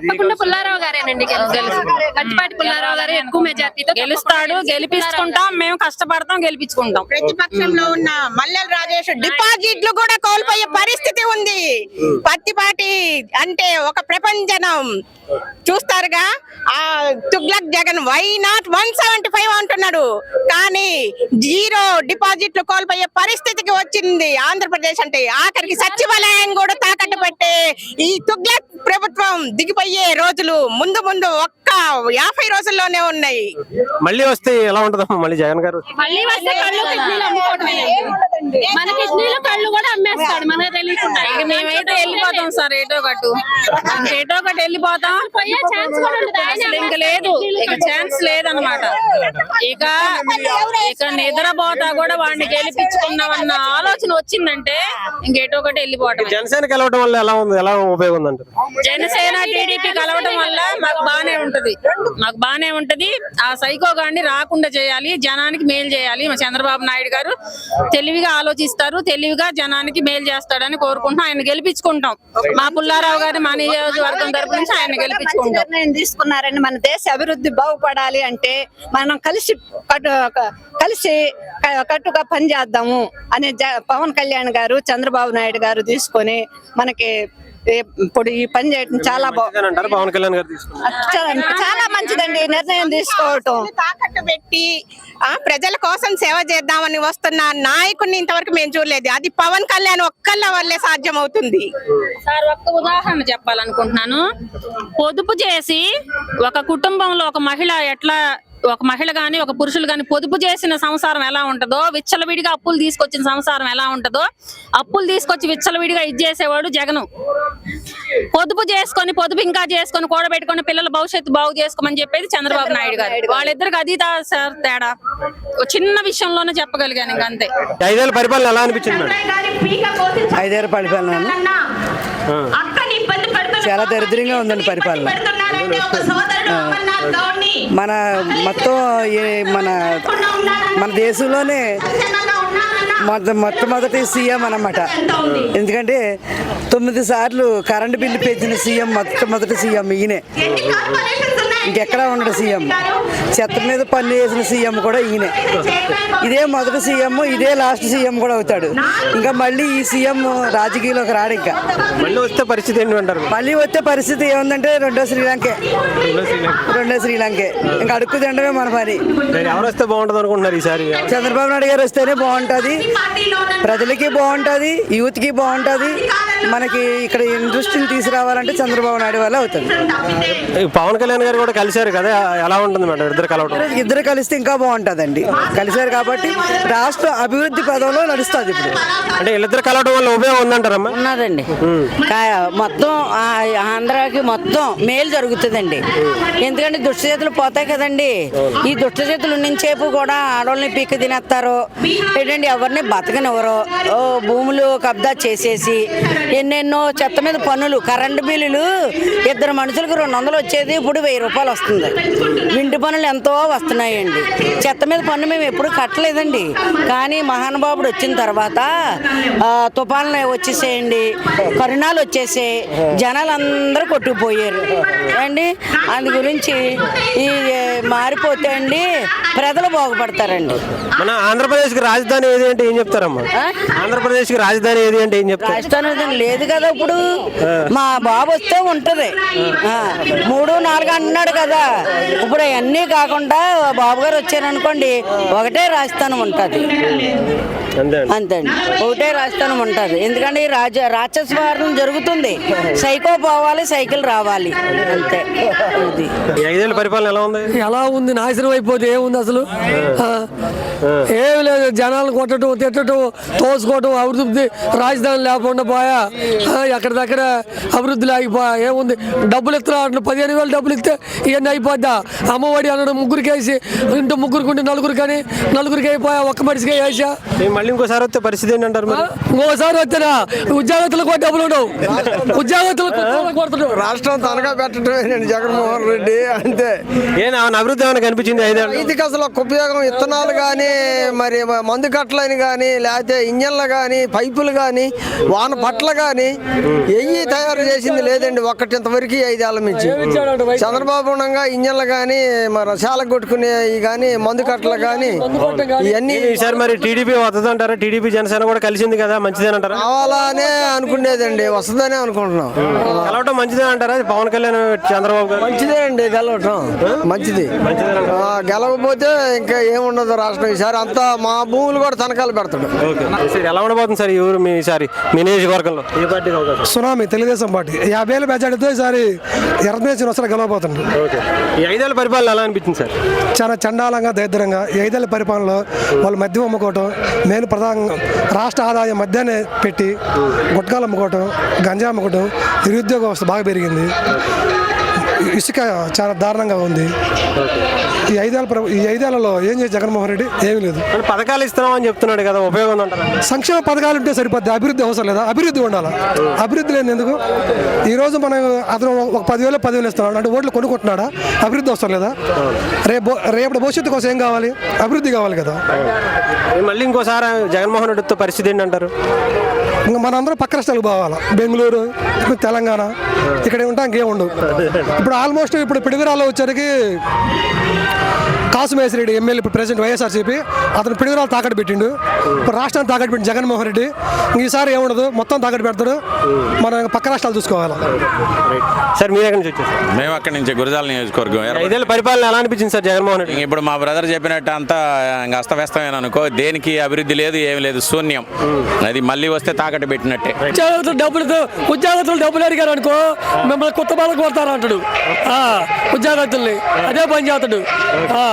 తప్పకుండా పుల్లారావు గారేనండి గెలుస్తారు కట్టిపాటి పుల్లారావు గారు ఎక్కువ మెజార్టీతో గెలుస్తాడు గెలిపించుకుంటాం మేము కష్టపడతాం గెలిపించుకుంటాం. ప్రతిపక్షంలో ఉన్న మల్లెల రాజేష్ డిపాజిట్లు కూడా కోల్పోయే పరిస్థితి ఉంది. పత్తిపాటి అంటే ఒక ప్రపంచనం. చూస్తారుగా ఆ Tughlaq Jagan why not one seventy five అంటున్నాడు. కానీ జీరో డిపాజిట్లు కోల్పోయే పరిస్థితికి వచ్చింది ఆంధ్రప్రదేశ్ అంటే. ఆఖరికి సచివాలయం కూడా తాకట్టు పెట్టే ఈ తుగ్లక్ ప్రభుత్వం దిగిపోయే రోజులు ముందు ముందు ఒక్క యాభై రోజుల్లోనే ఉన్నాయి. మళ్ళీ వస్తే ఎలా ఉంటుందమ్మా మళ్ళీ జగన్ గారు మళ్ళీ వస్తే కళ్ళు కిడ్నీలు అమ్ముకోవడమేనండి. మన కిడ్నీలు కళ్ళు కూడా అమ్మేస్తాడు మనకు తెలియకుండా. ఇక మేమైతే వెళ్ళిపోతాం సార్ ఏటో ఒకటి. ఏటో ఒకటి వెళ్ళిపోతాం. పోయే ఛాన్స్ కూడా ఉండదు ఆయన అసలు ఇంక లేదు. ఇక ఛాన్స్ లేదనమాట ఇక ఇక నిద్రపోతా కూడా వాడిని గెలిపించుకున్నామన్న ఆలోచన వచ్చిందంటే ఇంకేటో ఒకటి వెళ్ళిపోవటం జనసేన కలవడం వల్ల ఎలా ఉంది? ఎలా ఉపయోగం జనసేన టీడీపీ కలవటం వల్ల మాకు బానే ఉంటది. మాకు బానే ఉంటది. ఆ సైకో గాన్ని రాకుండా చేయాలి జనానికి మేలు చేయాలి మా చంద్రబాబు నాయుడు గారు తెలివిగా ఆలోచిస్తారు తెలివిగా జనానికి మేలు చేస్తాడని కోరుకుంటున్నాం. ఆయన గెలిపించుకుంటాం. మా పుల్లారావు గారి మా నియోజకవర్గం తరపు నుంచి ఆయన గెలిపించుకుంటాం. నిర్ణయం తీసుకున్నారని మన దేశ అభివృద్ధి బాగుపడాలి అంటే మనం కలిసి కట్టు కలిసి కట్టుగా పనిచేద్దాము అనే జ- పవన్ కళ్యాణ్ గారు చంద్రబాబు నాయుడు గారు తీసుకొని మనకి ఇప్పుడు ఈ పని చేయడం చాలా బాగు అంటారు పవన్ కళ్యాణ్ గారు తీసుకున్నారు చాలా మంచిదండి నిర్ణయం తీసుకోవటం. తాకట్టు పెట్టి ఆ ప్రజల కోసం సేవ చేద్దామని వస్తున్న నాయకుడిని ఇంతవరకు మేము చూడలేదు. అది పవన్ కళ్యాణ్ ఒక్కళ్ళ వల్లే సాధ్యం అవుతుంది సార్ ఒక్క ఉదాహరణ చెప్పాలనుకుంటున్నాను. పొదుపు చేసి ఒక కుటుంబంలో ఒక మహిళ ఎట్లా ఒక మహిళ గాని ఒక పురుషులు గాని పొదుపు చేసిన సంసారం ఎలా ఉంటుందో విచ్చలవిడిగా అప్పులు తీసుకొచ్చిన సంసారం ఎలా ఉంటుందో అప్పులు తీసుకొచ్చి విచ్చలవిడిగా ఇది చేసేవాడు జగను. పొదుపు చేసుకొని పొదుపు ఇంకా చేసుకొని కూడబెట్టుకొని పిల్లల భవిష్యత్తు బాగు చేసుకోమని చెప్పేది చంద్రబాబు నాయుడు గారు. వాళ్ళిద్దరికి అది తా- సార్ తేడా. ఓ చిన్న విషయంలోనే చెప్పగలిగాను ఇంక అంతే. ఐదేళ్ళ పరిపాలన ఎలా అనిపించింది పరిపాలన చాలా దరిద్రంగా ఉందండి పరిపాలన. మన మొత్తం మన మన దేశంలోనే మొట్ట మొట్టమొదటి సీఎం అన్నమాట. ఎందుకంటే తొమ్మిది సార్లు కరెంటు బిల్లు పెంచిన సీఎం మొట్టమొదటి సీఎం ఈయనే. ఇంకెక్కడా ఉండడు సీఎం. చెత్త మీద పన్ను వేసిన సీఎం కూడా ఈయనే. ఇదే మొదటి సీఎం ఇదే లాస్ట్ సీఎం కూడా అవుతాడు. ఇంకా మళ్ళీ ఈ సీఎం రాజకీయాల్లోకి రాడు ఇంకా. మళ్ళీ వస్తే పరిస్థితి ఏంటి అంటారు? మళ్ళీ వచ్చే పరిస్థితి ఏముందంటే రెండో శ్రీలంకే. రెండో శ్రీలంకే. ఇంకా అడుక్కు తినడమే మన పని. మరి ఎవరు వస్తే బాగుంటుంది అనుకుంటున్నారు ఈసారి? చంద్రబాబు నాయుడు గారు వస్తేనే బాగుంటుంది. ప్రజలకి బాగుంటుంది యూత్కి బాగుంటుంది. మనకి ఇక్కడ ఇండస్ట్రీని తీసుకురావాలంటే చంద్రబాబు నాయుడు వల్ల అవుతుంది. ఈ పవన్ కళ్యాణ్ గారు కూడా కలిశారు కదా ఎలా ఉంటుంది మేడం ఇద్దరు కలవడం ఇద్దరు కలిస్తే ఇంకా బాగుంటుందండి. కలిశారు కాబట్టి రాష్ట్ర అభివృద్ధి పదంలో నడుస్తుంది ఇప్పుడు. అంటే వీళ్ళిద్దరు కలవడం వల్ల ఉపయోగం ఉందంటారమ్మా? ఉన్నదండి. మొత్తం ఆ- ఆంధ్రాకి మొత్తం మేలు జరుగుతుందండి. ఎందుకంటే దుష్ట చేతులు పోతాయి కదండి. ఈ దుష్ట చేతులు ఉన్నంచేపు కూడా ఆడవాళ్ళని పీక తినేస్తారు. ఏంటండి ఎవరిని బతకనివ్వరు. ఓ భూములు కబ్జా చేసేసి ఎన్నెన్నో చెత్త మీద పన్నులు కరెంటు బిల్లులు. ఇద్దరు మనుషులకు రెండు వందలు వచ్చేది ఇప్పుడు వెయ్యి రూపాయలు వస్తుంది. ఇంటి పనులు ఎంతో వస్తున్నాయండి. చెత్త మీద పన్ను మేము ఎప్పుడు కట్టలేదండి. కానీ మహానుభావుడు వచ్చిన తర్వాత తుఫాన్లు వచ్చేసేయండి కరుణాలు వచ్చేసాయి జనాలు అందరూ కొట్టుకుపోయారు. అండి అందు గురించి ఈ మారిపోతే అండి ప్రజలు బాగుపడతారండి. మన ఆంధ్రప్రదేశ్కి రాజధాని ఏది అంటే ఏం చెప్తారమ్మా? ఆంధ్రప్రదేశ్కి రాజధాని ఏది అంటే ఏం చెప్తారు? రాజధాని లేదు కదా ఇప్పుడు. మా బాబు వస్తే ఉంటది. ఆ, మూడు నాలుగు అంటున్నాడు కదా. ఇప్పుడు అవన్నీ కాకుండా బాబు గారు వచ్చారనుకోండి ఒకటే రాజస్థానం ఉంటుంది. అంతే అండి. ఒకటే రాజస్థానం ఉంటుంది. ఎందుకంటే ఈ రాజ రాక్షస జరుగుతుంది. సైకో పోవాలి సైకిల్ రావాలి. అంతే. ఇది. ఐదేళ్ళ పరిపాలన ఎలా ఉంది? ఎలా ఉంది? నాశనం అయిపోతే ఏముంది అసలు? ఆ. ఏమి లేదు. జనాలను కొట్టడం తిట్టడం తోసుకోవటం అభివృద్ధి రాజధాని లేకుండా పోయా. ఆ, ఎక్కడ దగ్గర అభివృద్ధి లేకపోయా. ఏముంది? డబ్బులు ఇస్తున్నా అంటున్నా. పదిహేను వేలు డబ్బులు ఇస్తే ఇవన్నీ అయిపోద్దా? అమ్మఒడి అనడం ముగ్గురికి వేసి ఇంటూ ముగ్గురికి ఉంటే నలుగురు కానీ నలుగురికి అయిపోయా. ఒక్క మనిషికి వేసా. మళ్ళీ ఇంకోసారి వస్తే పరిస్థితి ఏంటంటారు మరి? ఇంకోసారి వచ్చినా ఉద్యోగస్తులకు కూడా డబ్బులు ఉండవు. ఉద్యోగస్తులకు రాష్ట్రం తనఖా పెట్టడమేనండి జగన్మోహన్ రెడ్డి అంతే. ఏం ఏమైనా అభివృద్ధి ఏమైనా కనిపించింది ఐదేళ్ళు? రైతుకి అసలు ఒక ఉపయోగం ఇత్తనాలు కానీ మరి మందు కట్టలని కానీ లేకపోతే ఇంజన్లు కానీ పైపులు కానీ వాన పట్ల కానీ ఎయ్యి తయారు చేసింది లేదండి ఒక్కటి ఇంతవరకు ఐదేళ్ళ నుంచి. చంద్రబాబు ఉండగా ఇంజన్లు కానీ మరి శాల కొట్టుకునే కానీ మందు కట్టలు కానీ ఇవన్నీ ఈసారి మరి టీడీపీ వస్తుంది అంటారా టీడీపీ జనసేన కూడా కలిసింది కదా మంచిదేనంటారా? కావాలనే అనుకునేదండి వస్తుందనే అనుకుంటున్నాం. కలవటం మంచిదే అంటారా పవన్ కళ్యాణ్ చంద్రబాబు గారు? మంచిదే అండి గెలవటం మంచిది. ఆ, గెలవకపోతే ఇంకా ఏముండదు రాష్ట్రం ఈసారి. అంతా మా భూములు కూడా తనఖాలు పెడతాడు. ఓకే. ఈసారి ఎలా ఉండబోతుంది సార్ ఈ ఊరు మీ ఈసారి మీ నియోజకవర్గంలో? ఏ పార్టీకి అవకాశం సునామీ తెలుగుదేశం పార్టీ. యాభై వేల మెజార్టీతో ఈసారి ఎర్రదేశం వస్తారు గెలవబోతుంది ఓకే. ఈ ఐదేళ్ళ పరిపాలన ఎలా అనిపించింది సార్? చాలా చండాలంగా దరిద్రంగా ఈ ఐదేళ్ళ పరిపాలనలో వాళ్ళు మద్యం అమ్ముకోవటం నేను ప్రధానంగా రాష్ట్ర ఆదాయం మధ్యనే పెట్టి గుట్కాలు అమ్ముకోవటం గంజా అమ్ముకోవటం నిరుద్యోగ వ్యవస్థ బాగా పెరిగింది. ఇసుక చాలా దారుణంగా ఉంది. ఈ ఐదేళ్ళ ప్రభు ఈ ఐదేళ్ళలో ఏం చేసి జగన్మోహన్ రెడ్డి? ఏమీ లేదు. పథకాలు ఇస్తున్నాం అని చెప్తున్నాడు కదా ఉపయోగం సంక్షేమ పథకాలు ఉంటే సరిపోద్ది అభివృద్ధి అవసరం లేదా? అభివృద్ధి ఉండాలి? అభివృద్ధి లేని ఎందుకు? ఈ రోజు మనం అతను ఒక పదివేలు పదివేలు ఇస్తున్నాడు. అంటే ఓట్లు కొనుక్కుంటున్నాడా? అభివృద్ధి అవసరం లేదా? రేపు రేపటి భవిష్యత్తు కోసం ఏం కావాలి? అభివృద్ధి కావాలి కదా. మళ్ళీ ఇంకోసారి జగన్మోహన్ రెడ్డితో పరిస్థితి ఏంటంటారు? ఇంకా మనందరం పక్క రాష్ట్రాలకు పోవాలి. బెంగళూరు తెలంగాణ ఇక్కడ ఉంటాం ఇంకేం ఉండవు. ఇప్పుడు ఆల్మోస్ట్ ఇప్పుడు పిడిగురాల్లో వచ్చరికి కాసుమేశ్వరెడ్డి ఎమ్మెల్యే ఇప్పుడు ప్రెసిడెంట్ వైఎస్ఆర్సీపీ. అతను పిడిగురాలు తాకట్టు పెట్టిండు. ఇప్పుడు రాష్ట్రాన్ని తాకట్టు పెట్టిండు జగన్మోహన్ రెడ్డి. ఈసారి ఏముండదు మొత్తం తాకట్టు పెడతాడు. మనం పక్క రాష్ట్రాలు చూసుకోవాలి. సార్ మీరు ఎక్కడి నుంచి వచ్చారు? మేము అక్కడి నుంచి గురజాల నియోజకవర్గం. ఐదేళ్ళ పరిపాలన ఎలా అనిపించింది సార్ జగన్మోహన్ రెడ్డి? ఇప్పుడు మా బ్రదర్ చెప్పినట్టు అంతా ఇంకా అస్తవ్యస్తమైన అనుకో దేనికి అభివృద్ధి లేదు ఏమి లేదు శూన్యం. అది మళ్ళీ వస్తే తాకట్టు పెట్టినట్టే. ఉద్యోగస్తులు డబ్బులతో ఉద్యోగస్తులు డబ్బులు అడిగారు అనుకో మిమ్మల్ని కొత్త బాధ కొడతారు అంటాడు ఆ, ఉద్యోగస్తుల్ని. అదే పని చేస్తాడు.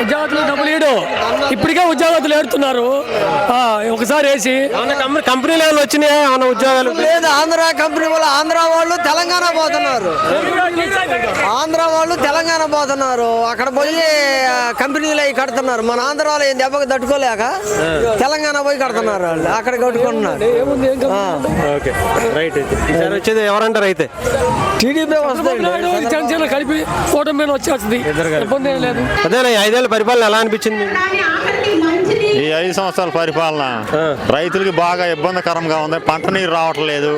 ఉద్యోగస్తులు డబ్బులు ఇయ్యడు ఇప్పటికే ఉద్యోగస్తులు ఏడుతున్నారు. ఆ, ఒకసారి వేసి. కంపెనీ కంపెనీలు ఏమైనా వచ్చినాయా? ఏమన్నా ఉద్యోగాలు? లేదు ఆంధ్ర కంపెనీ వాళ్ళు ఆంధ్ర వాళ్ళు తెలంగాణ పోతున్నారు. ఆంధ్ర వాళ్ళు తెలంగాణ పోతున్నారు. అక్కడ పోయి కంపెనీలు అవి కడుతున్నారు. మన ఆంధ్రాలో ఏం దెబ్బకి తట్టుకోలేక తెలంగాణ పోయి కడుతున్నారు వాళ్ళు. అక్కడ కట్టుకుంటున్నారు. ఆ. ఓకే. రైట్ ఈసారి వచ్చేది ఎవరంటారు అయితే? టీడీపీ జనసేన కలిపి కూటమి మీద వచ్చేస్తుంది. ఇబ్బంది లేదు. అదేనా ఈ ఐదేళ్ళ పరిపాలన ఎలా అనిపించింది ఈ ఐదు సంవత్సరాల పరిపాలన రైతులకి బాగా ఇబ్బందికరంగా ఉంది. పంట నీరు రావట్లేదు.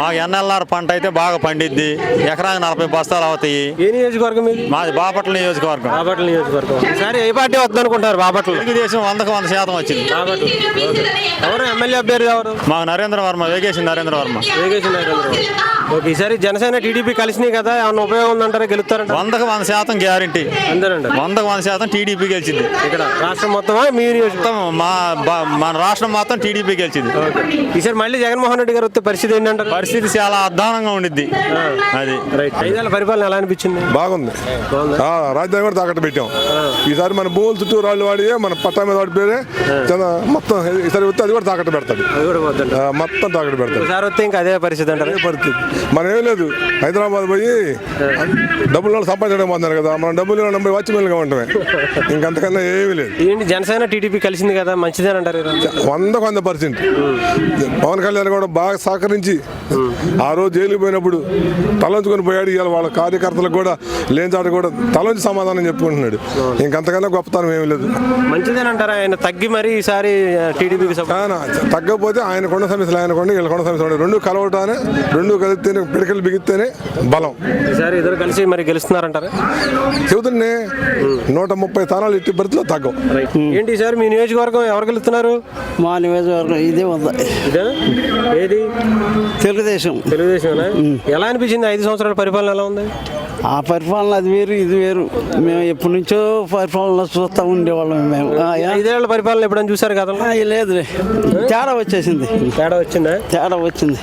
మాకు ఎన్ఎల్ఆర్ పంట అయితే బాగా పండిద్ది. ఎకరానికి నలభై బస్తాలు అవుతాయి. ఏ నియోజకవర్గం ఇది మాది బాపట్ల నియోజకవర్గం. బాపట్ల నియోజకవర్గం. ఈసారి ఏ పార్టీ వస్తుంది అనుకుంటారు బాపట్ల? తెలుగుదేశం వందకు వంద శాతం వచ్చింది. బాపట్ల. ఓకే. ఎవరు? ఎమ్మెల్యే అభ్యర్థి ఎవరు? మాకు నరేంద్ర వర్మ వేగేసి నరేంద్ర వర్మ. వేగేసి. ఓకే ఈసారి జనసేన టీడీపీ కలిసినాయి కదా ఏమన్నా ఉపయోగం ఉందంటారా గెలుస్తారంట వందకు వంద శాతం గ్యారంటీ. అంతేనండి. వందకు వంద శాతం టీడీపీ గెలిచింది. ఇక్కడ రాష్ట్రం మొత్తమా? మీ మొత్తం మా మన రాష్ట్రం మొత్తం టీడీపీ గెలిచింది. ఈసారి మళ్ళీ జగన్మోహన్ రెడ్డి గారు వస్తే పరిస్థితి ఏంటంటారు? పరిస్థితి చాలా అధ్వానంగా ఉండిద్ది. అది. రైట్. ఐదేళ్ళ పరిపాలన ఎలా అనిపించింది? బాగుంది. ఆ, రాజధాని కూడా తాకట్టు పెట్టాం. ఈసారి మన భూములు చుట్టూ రాళ్ళు వాడి మన పట్టా మీద వాడి పేరే చాలా మొత్తం ఈసారి వస్తే అది కూడా తాకట్టు పెడతాడు. అది కూడా వద్దంట ఆ, మొత్తం తాకట్టు పెడతాడు. ఒకసారి వస్తే ఇంకా అదే పరిస్థితి అంటారు? అదే పరిస్థితి. మనం ఏం లేదు. హైదరాబాద్ పోయి డబ్బులు సంపాదించడం పొందారు కదా. మనం డబ్బులు నమ్మి వాచ్మెన్గా ఉండటమే ఇంకంతకన్నా ఏమీ లేదు. ఏంటి జనసేన టీడీపీ కలిసింది కదా మంచిదేనంటారు కదా వందకు వంద పర్సెంట్. పవన్ కళ్యాణ్ కూడా బాగా సహకరించి ఆ రోజు జైలుకి పోయినప్పుడు తలంచుకొని పోయాడు. ఇవాళ వాళ్ళ కార్యకర్తలకు కూడా లేని చాట కూడా తలంచి సమాధానం చెప్పుకుంటున్నాడు. ఇంకంతకన్నా గొప్పతనం ఏమీ లేదు. మంచిదేనంటారా? ఆయన తగ్గి మరి ఈసారి టీడీపీకి తగ్గకపోతే ఆయన కొండ సమస్యలు ఆయన కొండ వీళ్ళ కొండ సమస్యలు రెండు కలవటానే రెండు కలిస్తేనే పిడకలు బిగిస్తేనే బలం. ఈసారి ఇద్దరు కలిసి మరి గెలుస్తున్నారంటారా? చెబుతున్నే నూట ముప్పై స్థానాలు ఎట్టి పరిస్థితిలో తగ్గవు. ఏంటి ఈసారి మీ నియోజకవర్గం ఎవరు గెలుస్తున్నారు? మా నియోజకవర్గం ఇదే ఉంది. ఇదే? ఏది? తెలుగుదేశం. తెలుగుదేశం. ఎలా అనిపించింది? ఐదు సంవత్సరాల పరిపాలన ఎలా ఉంది? ఆ పరిపాలన అది వేరు ఇది వేరు. మేము ఎప్పటి నుంచో పరిపాలన చూస్తూ ఉండేవాళ్ళం మేము. ఐదేళ్ళ పరిపాలన ఎప్పుడైనా చూసారు కదా లేదులే. తేడా వచ్చేసింది. తేడా వచ్చిందా? తేడా వచ్చింది.